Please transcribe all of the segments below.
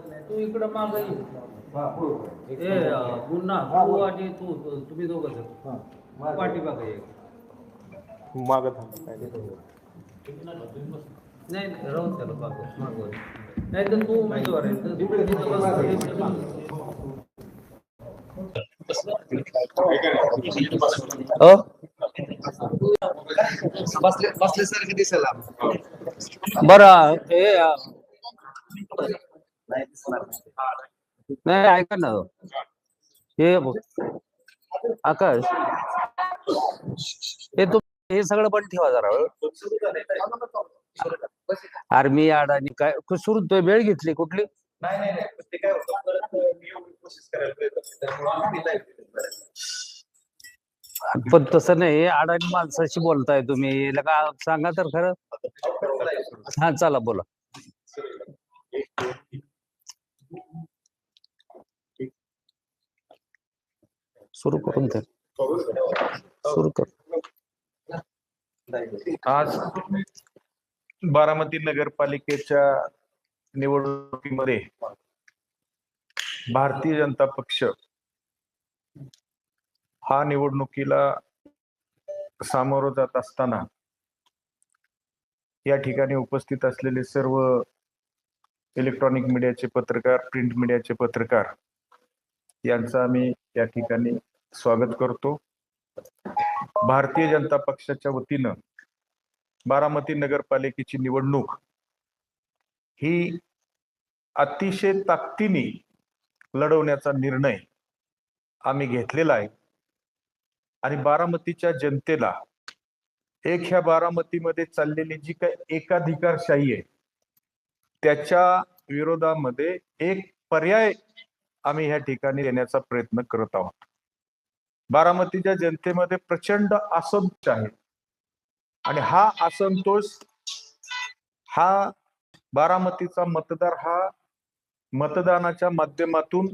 वाटत नाही तू इकडं माग ये हा, पुढं. ए अं, मुन्ना हा, तू बोल. आणि तू तू- तुम्ही दोघं जण हा, मागे. पाठीमागं ये मागत थांब नाही नाही राहून त्याला मागं मागं नाही तर तू उमेदवार आहे तर इकडे तिथं बस, मागे. इकडे मागं. हो बसले बसल्यासारखं दिसेल बरं हे अं, नाही ऐका ना. हे. आकाश. हे तू हे सगळं पण ठेवा जरा आर्मी अडाणी काय सुरू वेळ घेतली कुठली? नाही नाही नाही. पण तसं नाही अडाणी माणसाशी बोलताय तुम्ही. का सांगा तर खरं. हा चला बोला. सुरू करून दे. सुरू कर. आज बारामती नगरपालिकेच्या निवडणुकीमध्ये भारतीय जनता पक्ष हा निवडणुकीला सामोरं जात असताना या ठिकाणी उपस्थित असलेले सर्व इलेक्ट्रॉनिक मीडियाचे पत्रकार प्रिंट मीडियाचे पत्रकार यांचा आम्ही या ठिकाणी स्वागत करतो. भारतीय जनता पक्षाच्या वतीनं बारामती नगरपालिकेची निवडणूक ही अतिशय ताकदीने लढवण्याचा निर्णय आम्ही घेतलेला आहे. आणि बारामतीच्या जनतेला एक ह्या बारामतीमध्ये चाललेली जी काही एकाधिकारशाही आहे त्याच्या विरोधामध्ये एक पर्याय आम्ही ह्या ठिकाणी देण्याचा प्रयत्न करत आहोत. बारामतीच्या जनतेमध्ये प्रचंड असंतोष आहे. आणि हा असंतोष हा बारामतीचा मतदार हा मतदानाच्या माध्यमातून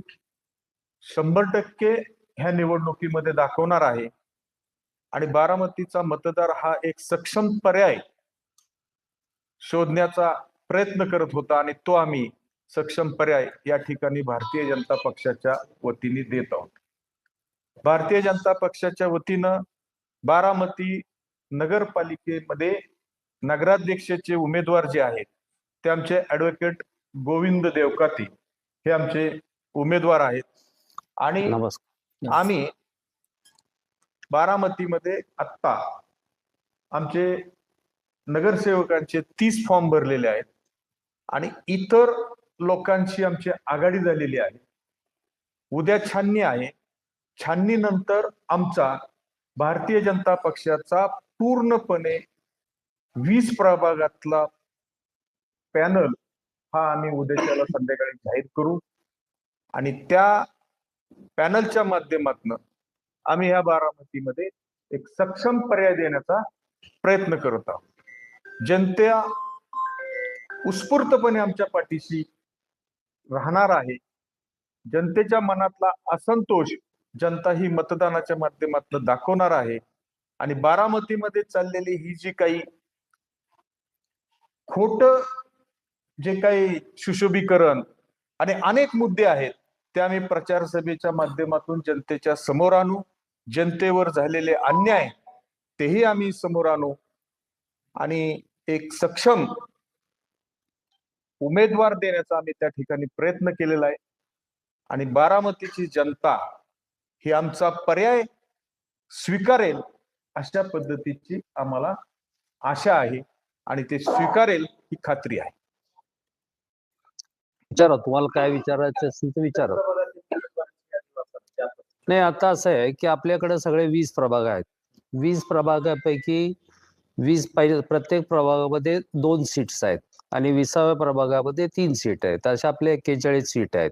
शंभर टक्के ह्या निवडणुकीमध्ये दाखवणार आहे. आणि बारामतीचा मतदार हा एक सक्षम पर्याय शोधण्याचा प्रयत्न करत होता आणि तो आम्ही सक्षम पर्याय या ठिकाणी भारतीय जनता पक्षाच्या वतीने देत आहोत. भारतीय जनता पक्षाच्या वतीनं बारामती नगरपालिकेमध्ये नगराध्यक्षाचे उमेदवार जे आहेत ते आमचे ऍडव्होकेट गोविंद देवकाती हे आमचे उमेदवार आहेत. आणि आम्ही बारामतीमध्ये आत्ता आमचे नगरसेवकांचे तीस फॉर्म भरलेले आहेत आणि इतर लोकांची आमची आघाडी झालेली आहे. उद्या छाननी आहे. छाननी नंतर आमचा भारतीय जनता पक्षाचा पूर्णपणे वीस प्रभागातला पॅनल हा आम्ही उद्याच्याला संध्याकाळी जाहीर करू. आणि त्या पॅनलच्या माध्यमातून आम्ही ह्या बारामतीमध्ये एक सक्षम पर्याय देण्याचा प्रयत्न करत आहोत. जनता उत्स्फूर्तपणे आमच्या पाठीशी राहणार आहे. जनतेच्या मनातला असंतोष जनता ही मतदानाच्या माध्यमातून दाखवणार आहे. आणि बारामतीमध्ये चाललेली ही जी काही खोट जे काही सुशोभीकरण आणि अनेक मुद्दे आहेत ते आम्ही प्रचार सभेच्या माध्यमातून जनतेच्या समोर आणू. जनतेवर झालेले अन्याय तेही आम्ही समोर आणू. आणि एक सक्षम उमेदवार देण्याचा आम्ही त्या ठिकाणी प्रयत्न केलेला आहे. आणि बारामतीची जनता हे आमचा पर्याय स्वीकारेल अशा पद्धतीची आम्हाला आशा आहे आणि ते स्वीकारेल ही खात्री आहे. विचारा तुम्हाला काय विचारायचं असेल तर विचारा. नाही आता असं आहे की आपल्याकडे सगळे वीस प्रभाग आहेत. वीस प्रभागापैकी वीस पाहिजे प्रत्येक प्रभागामध्ये दोन सीट्स आहेत आणि विसाव्या प्रभागामध्ये तीन सीट आहेत. अशा आपल्या एक्केचाळीस सीट आहेत.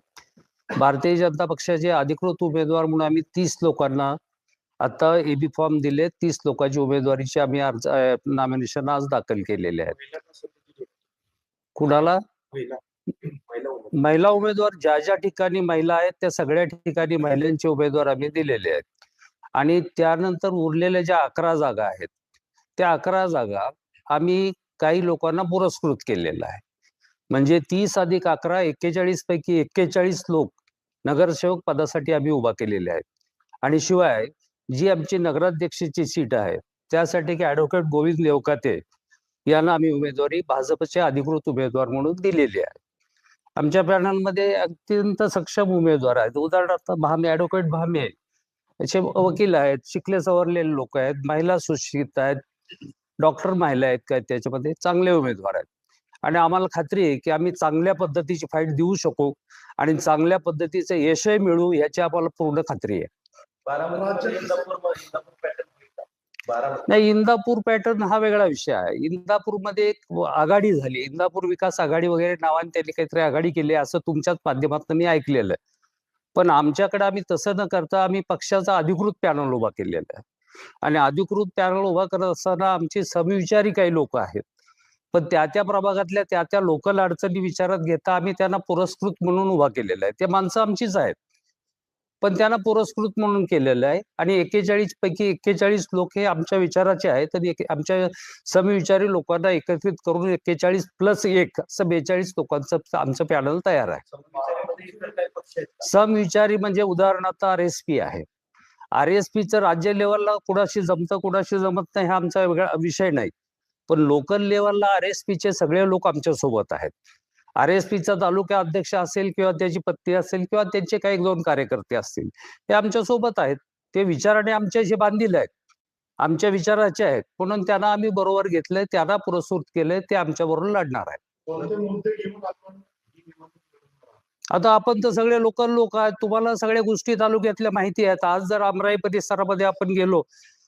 भारतीय जनता पक्षाचे अधिकृत उमेदवार म्हणून आम्ही तीस लोकांना आता एबी फॉर्म दिले तीस लोकांची उमेदवारीची आम्ही अर्ज नॉमिनेशन आज दाखल केलेले आहेत. कुणाला? महिला उमेदवार. ज्या ज्या ठिकाणी महिला आहेत त्या सगळ्या ठिकाणी महिलांचे उमेदवार आम्ही दिलेले आहेत. आणि त्यानंतर उरलेल्या ज्या अकरा जागा आहेत त्या अकरा जागा आम्ही काही लोकांना पुरस्कृत केलेला आहे. म्हणजे तीस अधिक अकरा एक्केचाळीस पैकी एक्केचाळीस लोक नगरसेवक पदासाठी आम्ही उभा केलेले आहेत. आणि शिवाय जी आमची नगराध्यक्षाची सीट आहे त्यासाठी की ऍडव्होकेट गोविंद लेवकाते यांना आम्ही उमेदवारी भाजपचे अधिकृत उमेदवार म्हणून दिलेली आहे. आमच्या पॅनलमध्ये अत्यंत सक्षम उमेदवार आहेत. उदाहरणार्थ भामे ऍडव्होकेट भामे याचे वकील आहेत शिकले सवरलेले लोक आहेत महिला सुशिक्षित आहेत डॉक्टर महिला आहेत काय त्याच्यामध्ये चांगले उमेदवार आहेत. आणि आम्हाला खात्री आहे की आम्ही चांगल्या पद्धतीची फाईट देऊ शकू आणि चांगल्या पद्धतीचं यशही मिळू याची आम्हाला पूर्ण खात्री आहे. नाही इंदापूर पॅटर्न हा वेगळा विषय आहे. इंदापूरमध्ये एक आघाडी झाली. इंदापूर विकास आघाडी वगैरे नावाने त्यांनी काहीतरी आघाडी केली असं तुमच्याच माध्यमातून मी ऐकलेलं आहे. पण आमच्याकडे आम्ही तसं न करता आम्ही पक्षाचा अधिकृत पॅनल उभा केलेला आहे. आणि अधिकृत पॅनल उभा करत असताना आमचे समविचारी काही लोक आहेत. पण त्या त्या प्रभागातल्या त्या त्या लोकल अडचणी विचारात घेता आम्ही त्यांना पुरस्कृत म्हणून उभा केलेला आहे. ते माणसं आमचीच आहेत. पण त्यांना पुरस्कृत म्हणून केलेलं आहे. आणि एक्केचाळीस पैकी एक्केचाळीस लोक हे आमच्या विचाराचे आहेत आणि आमच्या समविचारी लोकांना एकत्रित करून एक्केचाळीस प्लस एक असं बेचाळीस लोकांचं आमचं पॅनल तयार आहे. समविचारी म्हणजे उदाहरणार्थ आर एस पी आहे. आर एस पीचं राज्य लेवलला कुणाशी जमतं कुणाशी जमत नाही हा आमचा वेगळा विषय नाही. पण लोकल लेवलला आर एस पीचे सगळे लोक आमच्यासोबत आहेत आर एस पीचा तालुका अध्यक्ष असेल किंवा त्याची पत्नी असेल किंवा त्यांचे काही दोन कार्यकर्ते असतील ते आमच्यासोबत आहेत. ते विचाराने आमच्याशी बांधील आहेत. आमच्या विचाराचे आहेत. म्हणून त्यांना आम्ही बरोबर घेतलंय त्यांना पुरस्कृत केलंय ते आमच्या बरोबर लढणार आहेत? आता आपण तर सगळे लोकल लोक आहेत. तुम्हाला सगळ्या गोष्टी तालुक्यातल्या माहिती आहेत. आज जर अमराई परिसरामध्ये आपण गेलो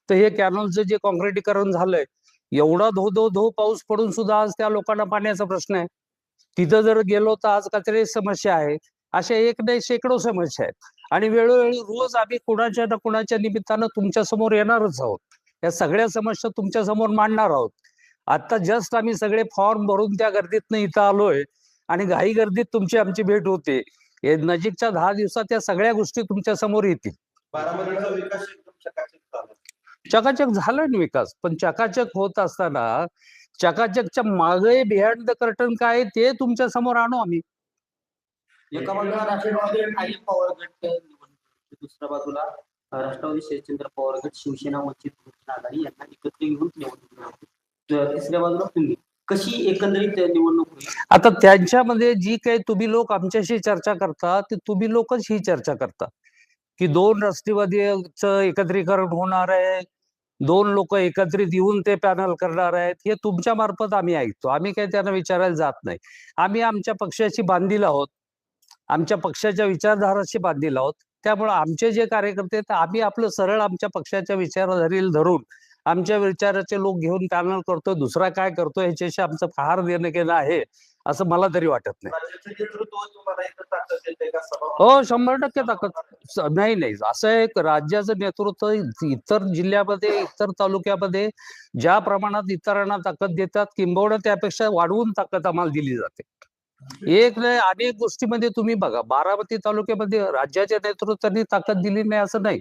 तर हे कॅनलचं जे कॉन्क्रिटीकरण झालंय एवढा धो धो धो पाऊस पडून सुद्धा आज त्या लोकांना पाण्याचा प्रश्न आहे. तिथं जर गेलो तर आज कचरे समस्या आहे. अशा एक नाही शेकडो समस्या आहेत. आणि वेळोवेळी रोज आम्ही कुणाच्या ना कुणाच्या निमित्तानं तुमच्यासमोर येणारच आहोत. या सगळ्या समस्या तुमच्यासमोर मांडणार आहोत. आता जस्ट आम्ही सगळे फॉर्म भरून त्या गर्दीतनं इथं आलोय आणि घाई गर्दीत तुमची आमची भेट होते. हे नजीकच्या दहा दिवसात या सगळ्या गोष्टी तुमच्यासमोर येतील. बारामतीचा विकास चकाचक झाला ना विकास. पण चकाचक होत असताना चकाचकच्या मागे बिहाइंड द कर्टन काय आहे ते तुमच्यासमोर आणू आम्ही. एका बाजूला राष्ट्रवादी अजित पवार गट दुसऱ्या बाजूला राष्ट्रवादी शरदचंद्र पवार गट शिवसेना वंचित आघाडी यांना एकत्र घेऊन निवडणूक तिसऱ्या बाजूला तुम्ही कशी एकंदरीत निवडणूक आता त्यांच्यामध्ये जी काही तुम्ही लोक आमच्याशी चर्चा करता ते तुम्ही लोकच ही चर्चा करता. की दोन राष्ट्रवादीचं एकत्रीकरण होणार आहे दोन लोक एकत्रित येऊन ते पॅनल करणार आहेत हे तुमच्या मार्फत आम्ही ऐकतो. आम्ही काही त्यांना विचारायला जात नाही. आम्ही आमच्या पक्षाशी बांधील आहोत. आमच्या पक्षाच्या विचारधाराशी बांधील आहोत. त्यामुळे आमचे जे कार्यकर्ते आहेत आम्ही आपलं सरळ आमच्या पक्षाच्या विचारधारेला धरून आमच्या विचाराचे लोक घेऊन पॅनल करतोय. दुसरा काय करतोय ह्याच्याशी आमचं फार देणं घेणं आहे. असं मला तरी वाटत नाही. हो शंभर टक्के ताकद. नाही नाही. असं एक राज्याचं नेतृत्व इतर जिल्ह्यामध्ये इतर तालुक्यामध्ये ज्या प्रमाणात इतरांना ताकद देतात किंबहुना त्यापेक्षा वाढवून ताकद आम्हाला दिली जाते. एक नाही अनेक गोष्टीमध्ये तुम्ही बघा बारामती तालुक्यामध्ये राज्याच्या नेतृत्वाने ताकद दिली नाही असं नाही.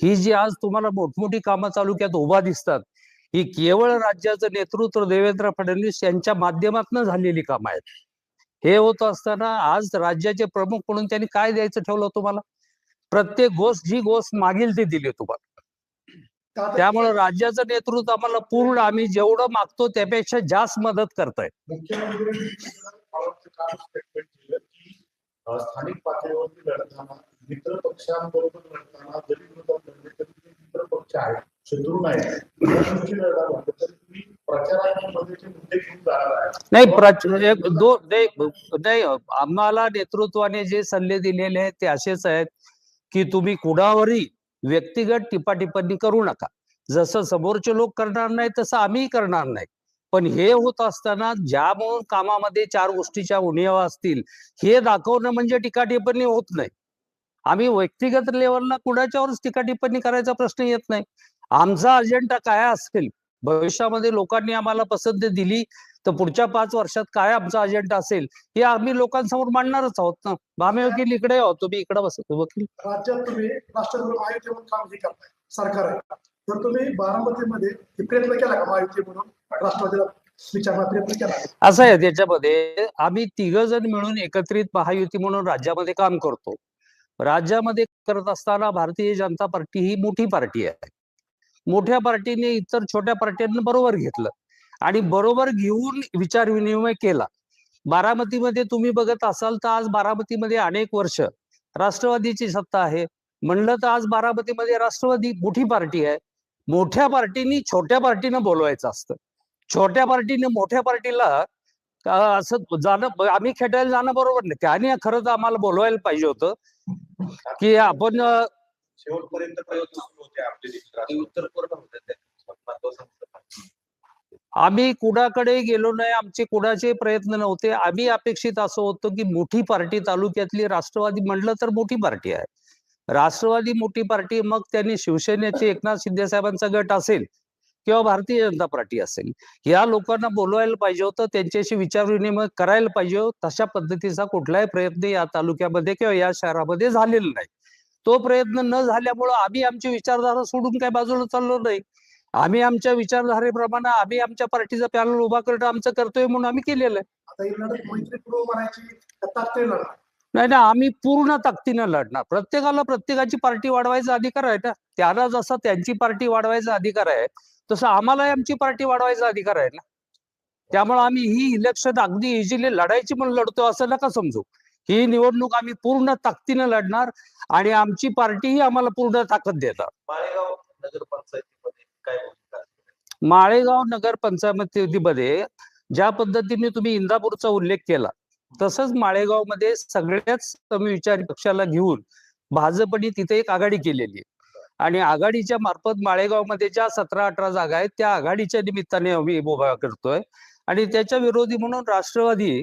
ही जी आज तुम्हाला मोठमोठी कामं तालुक्यात उभा दिसतात ही केवळ राज्याचं नेतृत्व देवेंद्र फडणवीस यांच्या माध्यमातून झालेली काम आहेत. हे होत असताना आज राज्याचे प्रमुख म्हणून त्यांनी काय द्यायचं ठेवलं तुम्हाला? प्रत्येक गोष्ट जी गोष्ट मागील ती दिली तुम्हाला. त्यामुळे राज्याचं नेतृत्व आम्हाला पूर्ण आम्ही जेवढं मागतो त्यापेक्षा जास्त मदत करताय. स्थानिक पातळीवरती लढताना मित्र पक्षांबरोबर लढताना मित्र पक्ष आहेत. शत्रू नाही तुम्ही प्रचारामध्ये जे मुद्दे घेऊन जाणार आहे. नाही म्हणजे आम्हाला नेतृत्वाने जे सल्ले दिलेले आहेत ते असेच आहेत की तुम्ही कुणावरही व्यक्तिगत टिपाटिपणी करू नका. जसं समोरचे लोक करणार नाही तसं आम्ही करणार नाही. पण हे होत असताना ज्या म्हणून कामामध्ये चार गोष्टीच्या उणिवा असतील हे दाखवणं म्हणजे टीका टिप्पणी होत नाही. आम्ही व्यक्तिगत लेवलला कुणाच्यावरच टीका टिप्पणी करायचा प्रश्न येत नाही. आमचा अजेंडा काय असेल? भविष्यामध्ये लोकांनी आम्हाला पसंती दिली तर पुढच्या पाच वर्षात काय आमचा अजेंडा असेल? हे आम्ही लोकांसमोर मांडणारच आहोत ना. भामे वकील इकडे आहोत तुम्ही इकडे बसतो वकील. राज्यात तुम्ही राष्ट्रपती हे करताय सरकार आहे. तर तुम्ही बारामतीमध्ये प्रयत्न केला का? महायुती म्हणून राष्ट्रवादीला असं आहे त्याच्यामध्ये आम्ही तिघ जण मिळून एकत्रित महायुती म्हणून राज्यामध्ये काम करतो. राज्यामध्ये करत असताना भारतीय जनता पार्टी ही मोठी पार्टी आहे. मोठ्या पार्टीने इतर छोट्या पार्ट्यांना बरोबर घेतलं आणि बरोबर घेऊन विचार विनिमय केला. बारामतीमध्ये तुम्ही बघत असाल तर आज बारामतीमध्ये अनेक वर्ष राष्ट्रवादीची सत्ता आहे. म्हणलं तर आज बारामतीमध्ये राष्ट्रवादी मोठी पार्टी आहे. मोठ्या पार्टीनी छोट्या पार्टीनं बोलवायचं असतं. छोट्या पार्टीने मोठ्या पार्टीला असं जाणं आम्ही खेटायला जाणं बरोबर नाही. त्याने खरं तर आम्हाला बोलवायला पाहिजे होतं की आपण. आम्ही कुणाकडे गेलो नाही आमचे कुणाचे प्रयत्न नव्हते. आम्ही अपेक्षित असं होतं की मोठी पार्टी तालुक्यातली राष्ट्रवादी म्हणलं तर मोठी पार्टी आहे. राष्ट्रवादी मोठी पार्टी मग त्यांनी शिवसेनेचे एकनाथ शिंदे साहेबांचा गट असेल किंवा भारतीय जनता पार्टी असेल. या लोकांना बोलवायला पाहिजे होतं त्यांच्याशी विचार विनिमय करायला पाहिजे होतं. तशा पद्धतीचा कुठलाही प्रयत्न या तालुक्यामध्ये किंवा या शहरामध्ये झालेला नाही. तो प्रयत्न न झाल्यामुळं आम्ही आमची विचारधारा सोडून काय बाजूला चाललो नाही. आम्ही आमच्या विचारधारेप्रमाणे आम्ही आमच्या पार्टीचा पॅनल उभा करणं आमचं कर्तव्य म्हणून आम्ही केलेलं आहे. नाही ना आम्ही पूर्ण ताकदीनं लढणार. प्रत्येकाला प्रत्येकाची पार्टी वाढवायचा अधिकार आहे ना. त्याला जसा त्यांची पार्टी वाढवायचा अधिकार आहे तसं आम्हालाही आमची पार्टी वाढवायचा अधिकार आहे ना. त्यामुळे आम्ही ही इलेक्शन अगदी इझिली लढायची म्हणून लढतो असं नका समजू. ही निवडणूक आम्ही पूर्ण ताकदीनं लढणार आणि आमची पार्टीही आम्हाला पूर्ण ताकद देणार. माळेगाव नगरपंचायतीमध्ये काय? माळेगाव नगर पंचायतीमध्ये ज्या पद्धतीने तुम्ही इंदापूरचा उल्लेख केला तसंच माळेगावमध्ये सगळ्याच समविचारी पक्षाला घेऊन भाजपने तिथे एक आघाडी केलेली आहे. आणि आघाडीच्या मार्फत माळेगावमध्ये ज्या सतरा अठरा जागा आहेत त्या आघाडीच्या निमित्ताने आम्ही उभा करतोय. आणि त्याच्या विरोधी म्हणून राष्ट्रवादी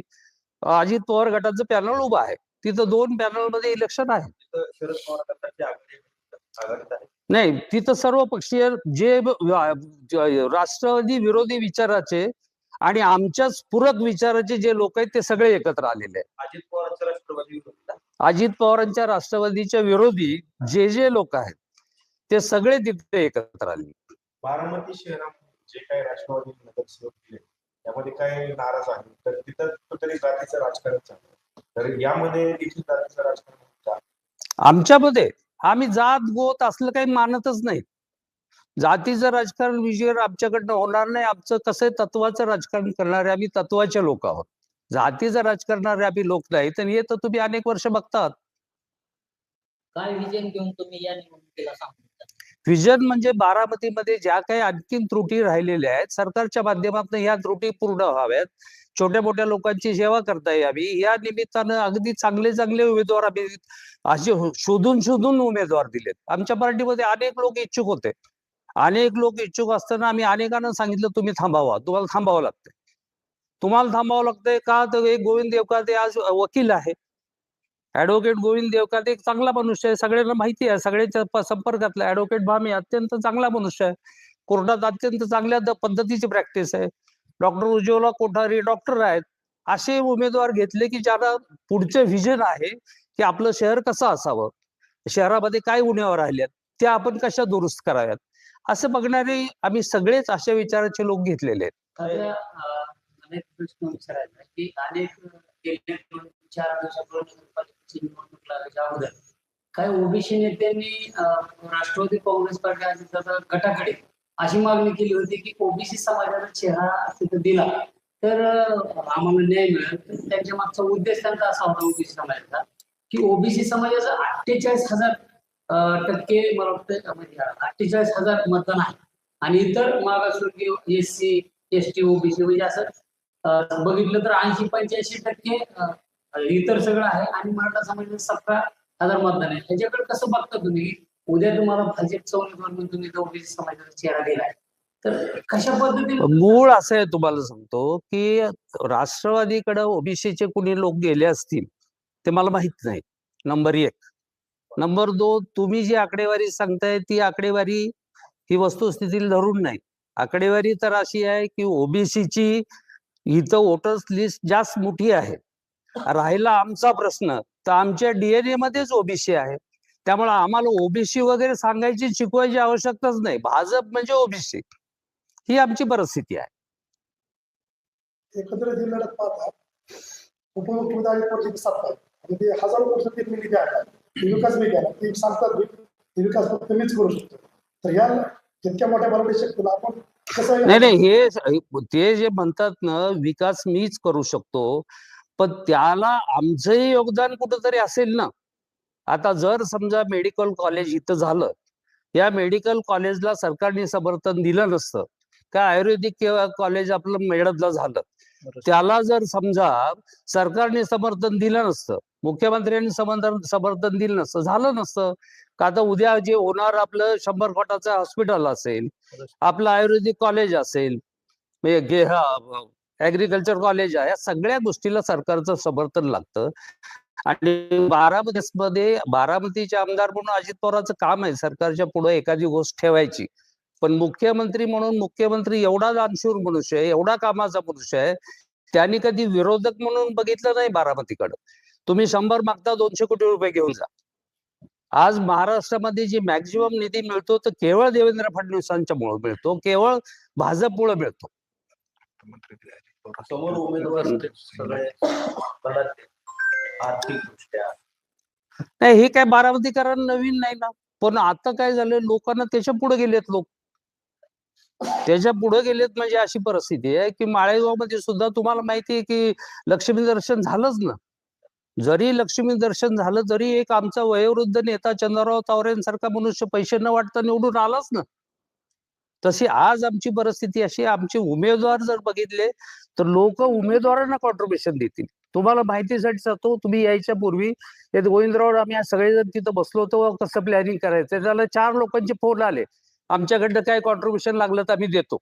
अजित पवार गटाचं पॅनल उभं आहे. तिथं दोन पॅनलमध्ये इलेक्शन आहे. नाही तिथं सर्व पक्षीय जे राष्ट्रवादी विरोधी विचाराचे आणि आमच्याच पूरक विचाराचे जे लोक आहेत ते सगळे एकत्र आलेले आहेत. अजित पवारांच्या राष्ट्रवादी विरोधात अजित पवारांच्या राष्ट्रवादीच्या विरोधी जे जे लोक आहेत ते सगळे तिथे एकत्र आले. बारामती शहरामध्ये जे काही राष्ट्रवादी नगरसेवक दिले त्यामध्ये काय नाराज आहे तर तिथं कुठेतरी जातीचं राजकारण चालू आहे. तर यामध्ये देखील जातीचं राजकारण. आमच्यामध्ये आम्ही जात गोत असलं काही मानतच नाही. जातीचं राजकारण विजय आमच्याकडनं होणार नाही. आमचं कसं आहे, तत्वाचं राजकारण करणारे आम्ही तत्वाचे लोक आहोत. जातीचं राजकारण करणारे आम्ही लोक नाही तर हे तर तुम्ही अनेक वर्ष बघतात. काय विजन घेऊन तुम्ही या निवडणुकीला सांगता? व्हिजन म्हणजे बारामतीमध्ये ज्या काही आणखीन त्रुटी राहिलेल्या आहेत सरकारच्या माध्यमातून ह्या त्रुटी पूर्ण व्हाव्यात. छोट्या मोठ्या लोकांची सेवा करता यावी. या निमित्तानं अगदी चांगले चांगले उमेदवार आम्ही असे हो, शोधून शोधून उमेदवार दिलेत. आमच्या पार्टीमध्ये अनेक लोक इच्छुक होते. अनेक लोक इच्छुक असताना आम्ही अनेकांना सांगितलं तुम्ही थांबावा. तुम्हाला थांबावं लागतंय. तुम्हाला थांबावं लागतंय का? तर एक गोविंद देवकाते आज वकील आहे. ऍडव्होकेट गोविंद देवकात एक चांगला मनुष्य आहे. सगळ्यांना माहिती आहे. सगळ्यांच्या संपर्कातला ऍडव्होकेट भामी अत्यंत चांगला मनुष्य आहे. कोर्टात अत्यंत चांगल्या पद्धतीची प्रॅक्टिस आहे. डॉक्टर उज्ज्वला कोठारी डॉक्टर आहेत. असे उमेदवार घेतले की ज्याला पुढचे व्हिजन आहे की आपलं शहर कसं असावं? शहरामध्ये काय उणेवा राहिल्यात? त्या आपण कशा दुरुस्त कराव्यात? असं बघणारे आम्ही सगळेच अशा विचाराचे लोक घेतलेले आहेत. निवडणूक लागायच्या अगोदर काही ओबीसी नेत्यांनी राष्ट्रवादी काँग्रेस पार्टी गटाकडे अशी मागणी केली होती की ओबीसी समाजाचा चेहरा तिथं दिला. तर आम्हाला न्याय मिळेल. त्यांच्या मागचा उद्देश त्यांचा असा होता ओबीसी समाजाचा की ओबीसी समाजाचं अठ्ठेचाळीस हजार टक्के मला वाटतं अठ्ठेचाळीस हजार मतदान आहे. आणि इतर मागासवर्गीय S C S T OBC म्हणजे असं बघितलं तर ऐंशी पंच्याऐंशी टक्के इतर सगळं आहे. आणि मराठा समाजाचं सतरा हजार मतदान आहे. त्याच्याकडे कसं बघता तुम्ही? उद्या तुम्हाला भाजपचा उमेदवार म्हणून तुम्ही जो ओबीसी समाजाचा चेहरा दिलाय तर कशा पद्धतीने मूळ असं आहे तुम्हाला सांगतो की राष्ट्रवादीकडे ओबीसीचे कुणी लोक गेले असतील ते मला माहीत नाही. नंबर एक. नंबर दोन तुम्ही जी आकडेवारी सांगताय ती आकडेवारी ही वस्तुस्थितीला धरून नाही. आकडेवारी तर अशी आहे की ओबीसीची इथं वोटर्स लिस्ट जास्त मोठी आहे. राहिला आमचा प्रश्न. तर आमच्या डीएनए मध्येच ओबीसी आहे. त्यामुळे आम्हाला ओबीसी वगैरे सांगायची शिकवायची आवश्यकताच नाही. भाजप म्हणजे ओबीसी ही आमची परिस्थिती आहे. ही लढत पाहता उपमुख्यमंत्री ते हजारो वर्ष ते निधी आहे. ते विकास मी केला ते सांगतात. मी ते विकास फक्त मीच करू शकतो. तर या जितक्या मोठ्या शक्तीला आपण कसं नाही नाही. हे ते जे म्हणतात ना विकास मीच करू शकतो. पण त्याला आमचंही योगदान कुठंतरी असेल ना? आता जर समजा मेडिकल कॉलेज इथं झालं या मेडिकल कॉलेजला सरकारने समर्थन दिलं नसतं का आयुर्वेदिक किंवा कॉलेज आपलं मेळदला झालं त्याला जर समजा सरकारने समर्थन दिलं नसतं मुख्यमंत्र्यांनी समर्थन समर्थन दिलं नसतं झालं नसतं का आता उद्या जे होणार आपलं शंभर कोटाचं हॉस्पिटल असेल आपलं आयुर्वेदिक कॉलेज असेल ऍग्रिकल्चर कॉलेज आहे. या सगळ्या गोष्टीला सरकारचं समर्थन लागतं. आणि बारामतीसमध्ये बारामतीचे आमदार म्हणून अजित पवारांचं काम आहे. सरकारच्या पुढे एखादी गोष्ट ठेवायची. पण मुख्यमंत्री म्हणून मुख्यमंत्री एवढा दानशूर मनुष्य आहे एवढा कामाचा मनुष्य आहे त्यांनी कधी विरोधक म्हणून बघितलं नाही बारामतीकडं. तुम्ही शंभर मागता दोनशे कोटी रुपये घेऊन जा. आज महाराष्ट्रामध्ये जी मॅक्झिमम निधी मिळतो तो केवळ देवेंद्र फडणवीसांच्या मुळे मिळतो. केवळ भाजपमुळे मिळतो. समोर उमेदवार सगळे. आर्थिकदृष्ट्या नाही हे काय बारामतीकरण नवीन नाही ना? पण आता काय झालं लोकांना त्याच्या पुढे गेलेत लोक. त्याच्या पुढे गेलेत म्हणजे अशी परिस्थिती आहे की माळेगावमध्ये सुद्धा तुम्हाला माहिती आहे की लक्ष्मी दर्शन झालंच ना? जरी लक्ष्मी दर्शन झालं तरी एक आमचा वयोवृद्ध नेता चंद्रराव तावरेंसारखा मनुष्य पैसे न वाटता निवडून आलाच ना? तशी आज आमची परिस्थिती अशी आमचे उमेदवार जर बघितले तर लोक उमेदवारांना कॉन्ट्रीब्युशन देतील. तुम्हाला माहितीसाठी सांगतो तुम्ही यायच्या पूर्वी गोविंदराव आम्ही सगळेजण तिथं बसलो होतो कसं प्लॅनिंग करायचं त्याला चार लोकांचे फोन आले. आमच्याकडनं काय कॉन्ट्रीब्युशन लागलं तर आम्ही देतो.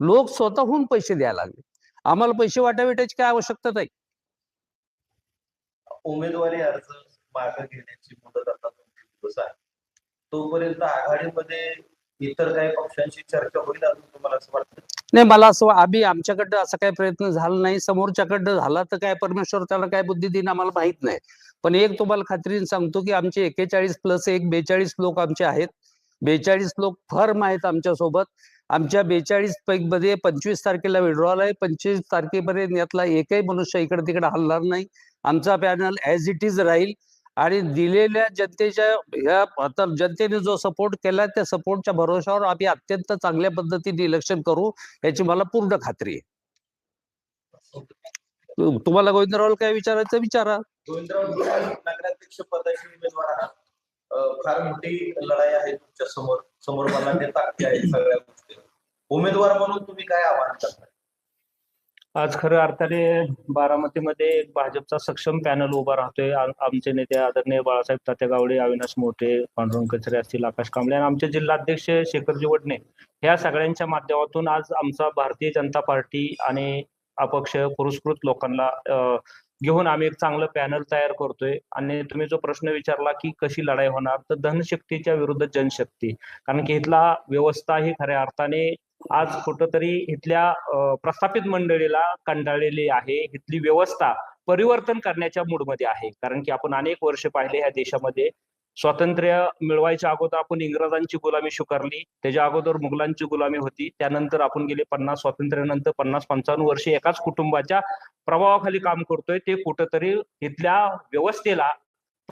लोक स्वतःहून पैसे द्यायला लागले. आम्हाला पैसे वाटावेटायची काय आवश्यकता नाही. उमेदवारी अर्ज मागे घेण्याची मुदत आता दोन दिवस आहे. तोपर्यंत आघाडीमध्ये इतर काही पक्षांशी चर्चा होईल अजून तुम्हाला असं वाटतं? नाही मला असं वा- आम्ही आमच्याकडं असा काही प्रयत्न झाला नाही. समोरच्याकडं झाला तर काय परमेश्वर त्याला काय बुद्धी देईन आम्हाला माहीत नाही. पण एक तुम्हाला खात्रीने सांगतो की आमचे एकेचाळीस प्लस एक बेचाळीस लोक आमचे आहेत. बेचाळीस लोक फर्म आहेत आमच्यासोबत आमच्या बेचाळीसमध्ये पंचवीस तारखेला विड्रॉल आहे. पंचवीस तारखेपर्यंत यातला एकही मनुष्य इकडे तिकडे हलणार नाही. आमचा पॅनल ऍज इट इज राहील. आणि दिलेल्या जनतेच्या ह्या आता जनतेने जो सपोर्ट केला त्या सपोर्टच्या भरोशावर आम्ही अत्यंत चांगल्या पद्धतीने इलेक्शन करू याची मला पूर्ण खात्री आहे. तुम्हाला गोविंदरावला काय विचारायचं विचारा. नगराध्यक्ष पदाची उमेदवार फार मोठी लढाई आहे तुमच्यासमोर समोर मला ते ताकदी आहे सगळ्या गोष्टी उमेदवार म्हणून तुम्ही काय आव्हान करता आज खरं अर्थाने बारामतीमध्ये एक भाजपचा सक्षम पॅनल उभा राहतोय. आमचे नेते आदरणीय बाळासाहेब तात्या गावडे अविनाश मोठे पांडुरंग कचरे असतील आकाश कांबळे आणि आमचे जिल्हाध्यक्ष शेखरजी वडणे ह्या सगळ्यांच्या माध्यमातून आज आमचा भारतीय जनता पार्टी आणि अपक्ष पुरस्कृत लोकांना घेऊन आम्ही एक चांगलं पॅनल तयार करतोय. आणि तुम्ही जो प्रश्न विचारला की कशी लढाई होणार तर धनशक्तीच्या विरुद्ध जनशक्ती. कारण की इथला व्यवस्था ही खऱ्या अर्थाने आज कुठंतरी इथल्या प्रस्थापित मंडळीला कंटाळलेली आहे. इथली व्यवस्था परिवर्तन करण्याच्या मूडमध्ये आहे. कारण की आपण अनेक वर्ष पाहिले ह्या देशामध्ये स्वातंत्र्य मिळवायच्या अगोदर आपण इंग्रजांची गुलामी स्वीकारली. त्याच्या अगोदर मुघलांची गुलामी होती. त्यानंतर आपण गेले पन्नास स्वातंत्र्यानंतर पन्नास पंचावन्न वर्षे एकाच कुटुंबाच्या प्रभावाखाली काम करतोय. ते कुठंतरी इथल्या व्यवस्थेला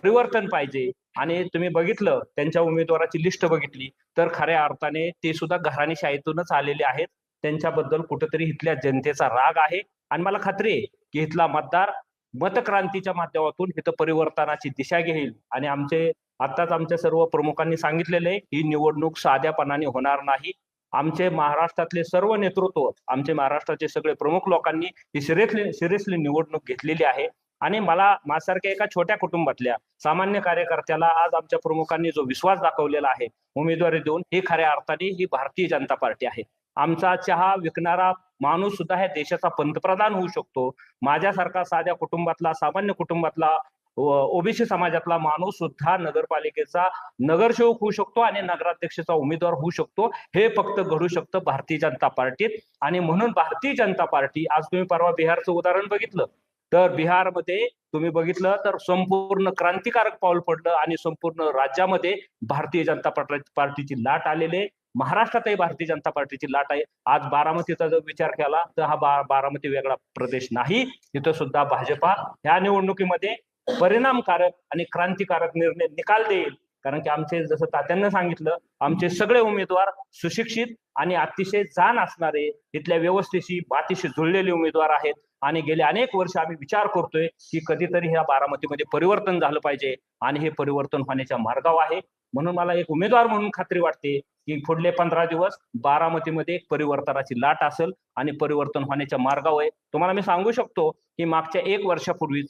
परिवर्तन पाहिजे. आणि तुम्ही बघितलं त्यांच्या उमेदवाराची लिस्ट बघितली तर खऱ्या अर्थाने ते सुद्धा घराणेशाहीतूनच आलेले आहेत. त्यांच्याबद्दल कुठेतरी इथल्या जनतेचा राग आहे. आणि मला खात्री आहे की इथला मतदार मतक्रांतीच्या माध्यमातून इथं परिवर्तनाची दिशा घेईल. आणि आमचे आताच आमच्या सर्व प्रमुखांनी सांगितलेले ही निवडणूक साध्यापणाने होणार नाही. आमचे महाराष्ट्रातले सर्व नेतृत्व आमचे महाराष्ट्राचे सगळे प्रमुख लोकांनी ही सिरियसली सिरियसली निवडणूक घेतलेली आहे. आणि मला माझ्यासारख्या एका छोट्या कुटुंबातल्या सामान्य कार्यकर्त्याला आज आमच्या प्रमुखांनी जो विश्वास दाखवलेला आहे उमेदवारी देऊन ही खऱ्या अर्थाने ही भारतीय जनता पार्टी आहे. आमचा चहा विकणारा माणूस सुद्धा ह्या देशाचा पंतप्रधान होऊ शकतो. माझ्यासारखा साध्या कुटुंबातला सामान्य कुटुंबातला ओबीसी समाजातला माणूस सुद्धा नगरपालिकेचा नगरसेवक होऊ शकतो आणि नगराध्यक्षाचा उमेदवार होऊ शकतो. हे फक्त घडू शकतं भारतीय जनता पार्टीत. आणि म्हणून भारतीय जनता पार्टी आज तुम्ही परवा बिहारचं उदाहरण बघितलं. तर बिहारमध्ये तुम्ही बघितलं तर संपूर्ण क्रांतिकारक पाऊल पडलं आणि संपूर्ण राज्यामध्ये भारतीय जनता पार्टीची लाट आलेले महाराष्ट्रातही भारतीय जनता पार्टीची लाट आहे. आज बारामतीचा जर विचार केला तर हा बा बारामती वेगळा प्रदेश नाही. तिथं सुद्धा भाजपा ह्या निवडणुकीमध्ये परिणामकारक आणि क्रांतिकारक निर्णय निकाल देईल. कारण की आमचे जसं तात्यांना सांगितलं आमचे सगळे उमेदवार सुशिक्षित आणि अतिशय जाण असणारे इथल्या व्यवस्थेशी मातीशी जुळलेले उमेदवार आहेत. आणि गेले अनेक वर्ष आम्ही विचार करतोय की कधीतरी ह्या बारामतीमध्ये परिवर्तन झालं पाहिजे आणि हे परिवर्तन होण्याच्या मार्गावर आहे. म्हणून मला एक उमेदवार म्हणून खात्री वाटते की पुढले पंधरा दिवस बारामतीमध्ये परिवर्तनाची लाट असेल आणि परिवर्तन होण्याच्या मार्गावर आहे. तुम्हाला मी सांगू शकतो की मागच्या एक वर्षापूर्वीच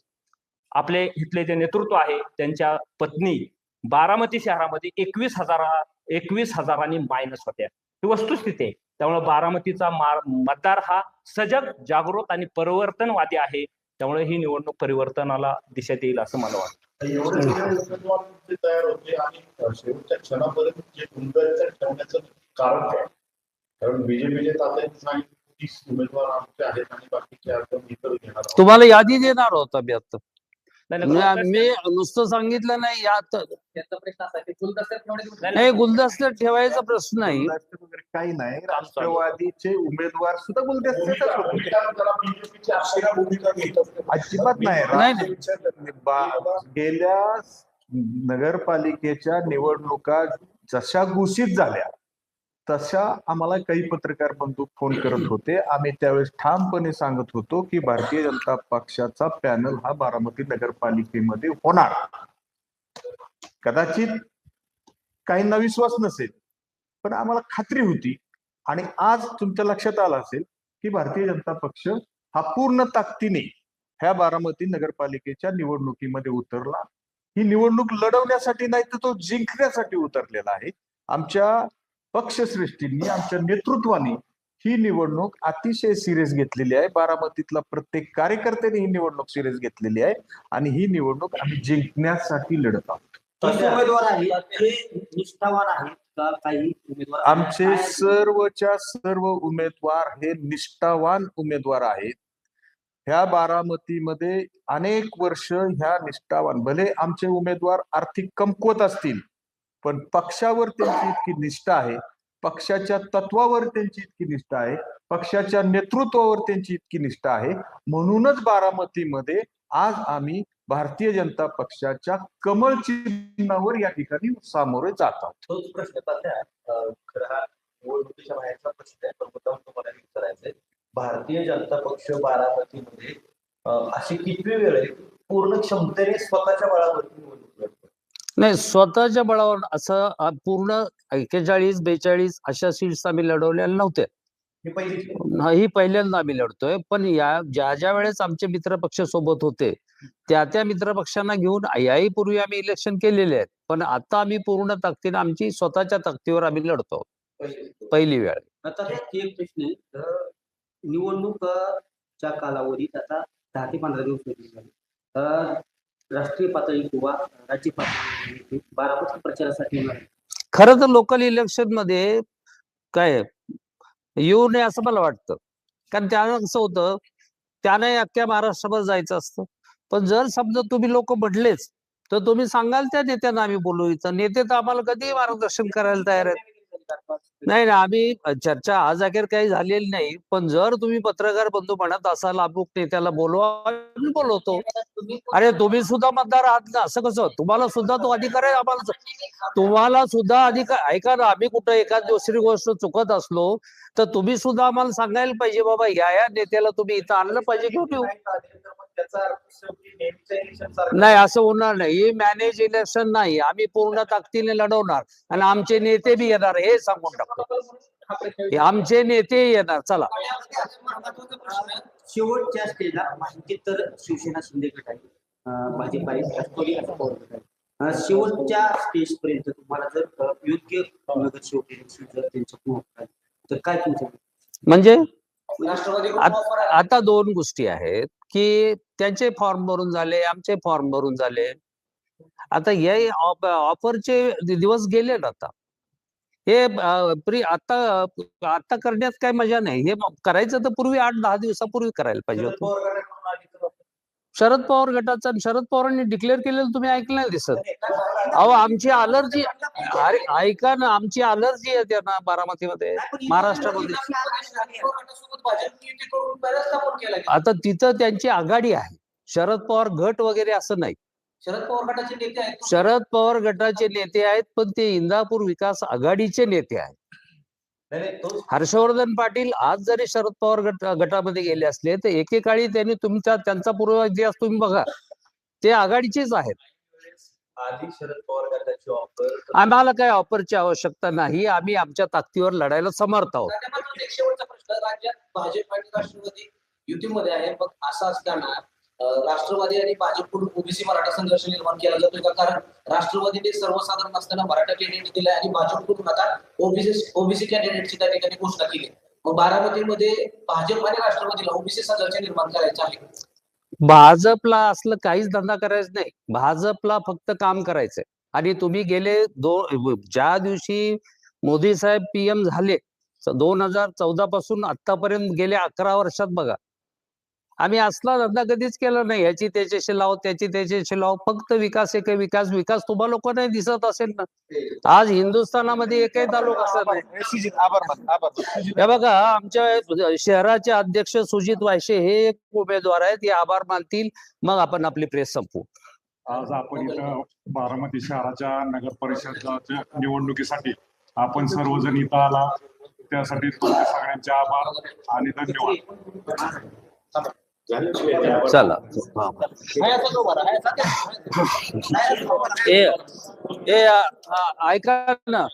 आपले इथले जे नेतृत्व आहे त्यांच्या पत्नी बारामती शहरामध्ये एकवीस हजारा एकवीस हजारांनी मायनस होत्या. ही वस्तुस्थिती आहे. त्यामुळे बारामतीचा मार मतदार हा सजग जागृत आणि परिवर्तनवादी आहे. त्यामुळे ही निवडणूक परिवर्तनाला दिशा देईल असं मला वाटतं. तर एवढे सगळे उमेदवार तुमचे तयार होते आणि शेवटच्या क्षणापर्यंत जे गुंतवणूक ठेवण्याचं कारण काय? कारण बीजेपीचे तात्यांनी सांगितलं तीस उमेदवार आमचे आहेत आणि बाकीचे आपण इतर घेणार आहोत. तुम्हाला यादी देणार होता मी आता मी नुसतं सांगितलं नाही यात गुलदस्त्यात नाही, गुलदस्त्यात ठेवायचा प्रश्न नाही. काही नाही. राष्ट्रवादीचे उमेदवार सुद्धा असते अजिबात नाही. गेल्या नगरपालिकेच्या निवडणुका जशा घोषित झाल्या तशा आम्हाला काही पत्रकार बंधू फोन करत होते. आम्ही त्यावेळेस ठामपणे सांगत होतो की भारतीय जनता पक्षाचा पॅनल हा बारामती नगरपालिकेमध्ये होणार. कदाचित काहींना विश्वास नसेल पण आम्हाला खात्री होती. आणि आज तुमच्या लक्षात आलं असेल की भारतीय जनता पक्ष हा पूर्ण ताकदीने ह्या बारामती नगरपालिकेच्या निवडणुकीमध्ये उतरला. ही निवडणूक लढवण्यासाठी नाही तर तो जिंकण्यासाठी उतरलेला आहे. आमच्या पक्षश्रेष्ठींनी आमच्या नेतृत्वाने ही निवडणूक अतिशय सिरियस घेतलेली आहे. बारामतीतला प्रत्येक कार्यकर्त्याने ही निवडणूक सिरियस घेतलेली आहे आणि ही निवडणूक आम्ही जिंकण्यासाठी लढत आहोत. आमचे? सर्वच्या सर्व उमेदवार हे निष्ठावान उमेदवार आहेत. ह्या बारामतीमध्ये अनेक वर्ष ह्या निष्ठावान भले आमचे उमेदवार आर्थिक कमकुवत असतील पण पक्षावर त्यांची इतकी निष्ठा आहे पक्षाच्या तत्वावर त्यांची इतकी निष्ठा आहे पक्षाच्या नेतृत्वावर त्यांची इतकी निष्ठा आहे. म्हणूनच बारामतीमध्ये आज आम्ही भारतीय जनता पक्षाच्या कमळ चिन्हावर या ठिकाणी सामोरे जात आहोत. तोच प्रश्न निवडणुकीच्या बाहेरचा प्रश्न आहे पण मुद्दाम तुम्हाला विचारायचंय. भारतीय जनता पक्ष बारामतीमध्ये अशी कितवी वेळ पूर्ण क्षमतेने स्वतःच्या बळावरती निवडणूक लढतो नाही स्वतःच्या बळावर असं पूर्ण एक्केचाळीस बेचाळीस अशा सीट्स आम्ही लढवलेल्या नव्हत्या. ही पहिल्यांदा आम्ही लढतोय पण या ज्या ज्या वेळेस आमचे मित्र पक्ष सोबत होते त्या त्या मित्र पक्षांना घेऊन याही पूर्वी आम्ही इलेक्शन केलेले आहेत. पण आता आम्ही पूर्ण ताकदीने आमची स्वतःच्या ताकदीवर आम्ही लढतो. पहिली. वेळ. आता एक प्रश्न आहे तर निवडणुकाच्या कालावधीत आता दहा ते पंधरा दिवस झाले राष्ट्रीय पातळी किंवा राज्य पातळी बारामती प्रचारासाठी येणार. खरं तर लोकल इलेक्शनमध्ये काय येऊ नये असं मला वाटतं. कारण त्यानं कसं होतं त्याने अख्ख्या महाराष्ट्रभर जायचं असतं. पण जर समजा तुम्ही लोक म्हटलेच तर तुम्ही सांगाल त्या नेत्यांना आम्ही बोलू इथं. नेते तर आम्हाला कधीही मार्गदर्शन करायला तयार आहेत. नाही ना आम्ही चर्चा आज अखेर काही झालेली नाही. पण जर तुम्ही पत्रकार बंधू म्हणत असाल अमुक नेत्याला बोलवा आम्ही बोलवतो. अरे तुम्ही सुद्धा मतदार आहात ना. असं कसं? तुम्हाला सुद्धा तो अधिकार आहे आम्हाला तुम्हाला सुद्धा अधिकार ऐका ना आम्ही कुठं एखाद दुसरी गोष्ट चुकत असलो तर तुम्ही सुद्धा आम्हाला सांगायला पाहिजे बाबा या या नेत्याला तुम्ही इथं आणलं पाहिजे घेऊन येऊ. नाही असं होणार नाही. ही मॅनेज इलेक्शन नाही. आम्ही पूर्ण ताकदीने लढवणार. आणि आमचे नेते बी येणार हे सांगून टाकतो. आमचे नेते येणार. चला. शेवटच्या स्टेजला माहिती तर शिवसेना शिंदे गट आहे. भाजप आहे. राष्ट्रवादी शेवटच्या स्टेज पर्यंत तुम्हाला जर योग्य नगरसेवकांची जर त्यांचं तर काय तुमचं? म्हणजे? आत- दोन गोष्टी आहेत की त्यांचे फॉर्म भरून झाले आमचे फॉर्म भरून झाले. आता हे ऑफरचे दिवस गेले ना आता. हे प्री आता आता करण्यात काय मजा नाही. हे करायचं तर पूर्वी आठ दहा दिवसापूर्वी करायला पाहिजे होतं पवार गटाकडून आली तर शरद पवार गटाचा आणि शरद पवारांनी डिक्लेअर केलेलं तुम्ही ऐकलं नाही दिसत. अहो आमची अलर्जी अरे ऐका ना आमची अलर्जी आहे त्यांना बारामतीमध्ये महाराष्ट्रामध्ये. आता तिथं त्यांची आघाडी आहे. शरद पवार गट वगैरे असं नाही. शरद पवार गटाचे नेते आहेत शरद पवार गटाचे नेते आहेत पण ते इंदापूर विकास आघाडीचे नेते आहेत. हर्षवर्धन पाटील आज जरी शरद पवार गट गटामध्ये गेले असले तर एकेकाळी त्यांनी तुमचा त्यांचा पूर्व इतिहास तुम्ही बघा ते आघाडीचेच आहेत. आधी शरद पवार गटाची ऑफर आम्हाला काही ऑफरची आवश्यकता नाही आम्ही आमच्या ताकदीवर लढायला समर्थ आहोत. राज्यात भाजप आणि राष्ट्रवादी युतीमध्ये आहे मग असं असताना राष्ट्रवादी आणि भाजपकडून ओबीसी मराठा संघर्ष निर्माण केला जातोय का? कारण राष्ट्रवादीने सर्वसाधारण असताना मराठा कॅन्डिडेट दिले आणि भाजपकडून आता ओबीसी ओबीसी कॅन्डिडेटची त्या ठिकाणी घोषणा केली. मग बारामतीमध्ये भाजप आणि राष्ट्रवादीला ओबीसी संघर्ष निर्माण करायचा आहे. भाजपला असलं काहीच धंदा करायचं नाही. भाजपला फक्त काम करायचंय. आणि तुम्ही गेले दोन ज्या दिवशी मोदी साहेब पीएम झाले दोन हजार चौदा पासून आतापर्यंत गेल्या अकरा वर्षात बघा. आम्ही असला धंदा कधीच केला नाही. याची त्याच्याशी लाव त्याची त्याच्याशी लाव फक्त विकास एक विकास विकास. तुम्हा लोकांना दिसत असेल ना? आज हिंदुस्थानामध्ये एकही तालुका असत नाही. हे बघा आमच्या शहराचे अध्यक्ष सुजित वायशे हे एक उमेदवार आहेत. हे आभार मानतील. मग आपण आपली प्रेस संपवू. आज आपण इथं बारामती शहराच्या नगर परिषदाच्या निवडणुकीसाठी आपण सर्वजण इथं आला. त्यासाठी तुमचे सगळ्यांचे आभार आणि धन्यवाद. चला. ए ऐका ना